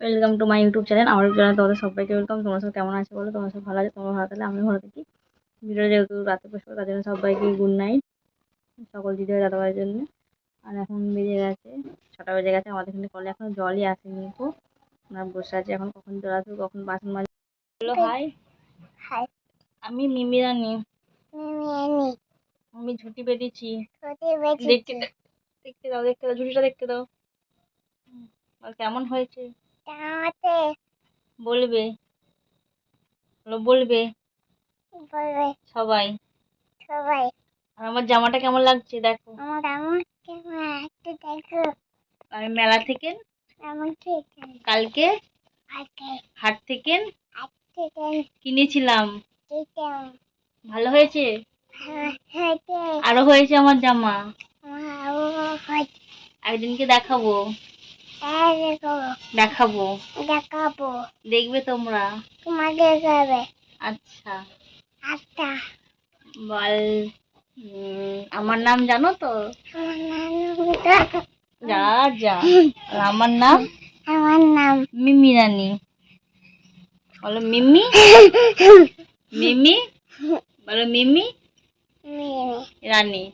Welcome to my YouTube channel আমার channel তোমাদের সবাইকে ওয়েলকাম তোমরা সব কেমন আছে বলো? তোমরা সব ভালো আছে? তোমরা ভালো থাকলে আমি ভালো থাকি। ভিডিও যেহেতু রাতে বসবো তার জন্য সবাইকে গুড নাইট সকল দিদি হয় দাদাভাইয়ের জন্য। আর এখন বেজে গেছে ছটা বেজে গেছে। আমাদের এখানে কলে এখন জলই আসেনি গো আমরা বসে আছি এখন। কখন জল আসবে কখন বাসন মাজ। হ্যালো হাই হাই আমি মিমি রানি। আমি ঝুটি বেঁধেছি। দেখতে দেখতে দাও দেখতে দাও ঝুটিটা দেখতে দাও। কেমন হয়েছে? তাতে বলবে। বলবে। বলবে। সবাই। সবাই। আর আমার জামাটা কেমন লাগছে দেখো। আমার আমাকে একটু দেখো। আমি মেলা থেকে? আমাকে কালকে? হাট থেকে? কিনেছিলাম। ভালো হয়েছে? আরও হয়েছে আমার জামা। একদিনকে দেখাবো। দেখো দেখাবো। দেখাবো। দেখবে তোমরা? আচ্ছা। আচ্ছা। বল আমার নাম জানো তো? আমার নাম যা যা আর আমার নাম? আমার নাম মিমি রানী। বলো মিমি? মিমি? বলো মিমি? মিমি। রানী।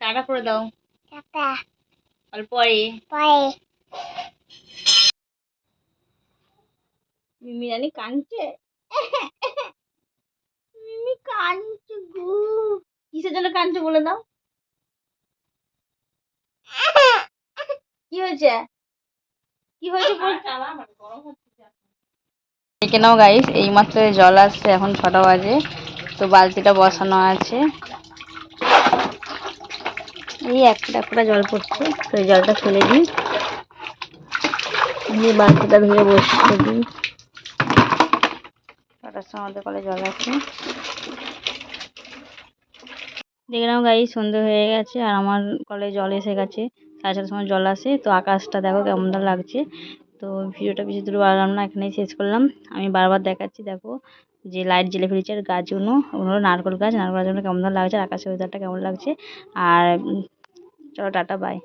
টাটা করে দাও। টাটা। অল্প পরে? পরে। মিমি রানী কাঁদছে? মিমি কাঁদছে গু। কিসের জন্য কাঁদছে বলে দাও। কি হয়েছে? কি হয়েছে দেখে নাও গাইস এই মাত্র জল আসছে এখন ছটা বাজে তো বালতিটা বসানো আছে। এই একটা একটা জল পড়ছে। তো এই জলটা ফেলে দিই। দিয়ে বালতিটা ধুয়ে বসিয়ে দিই। সময় আমাদের কলে জল আছে। দেখলাম গাই সন্ধে হয়ে গেছে আর আমার কলে জল এসে গেছে। সাড়ে ছটার সময় জল আসে। তো আকাশটা দেখো কেমনটা লাগছে। তো ভিডিওটা বেশি দূর বাড়লাম না, এখানেই শেষ করলাম। আমি বারবার দেখাচ্ছি, দেখো যে লাইট জ্বেলে ফেলেছে আর গাছগুলো ওগুলো নারকেল গাছ, নারকেল গাছগুলো কেমন লাগছে আর আকাশের ওয়েদারটা কেমন লাগছে। আর চলো টাটা বাই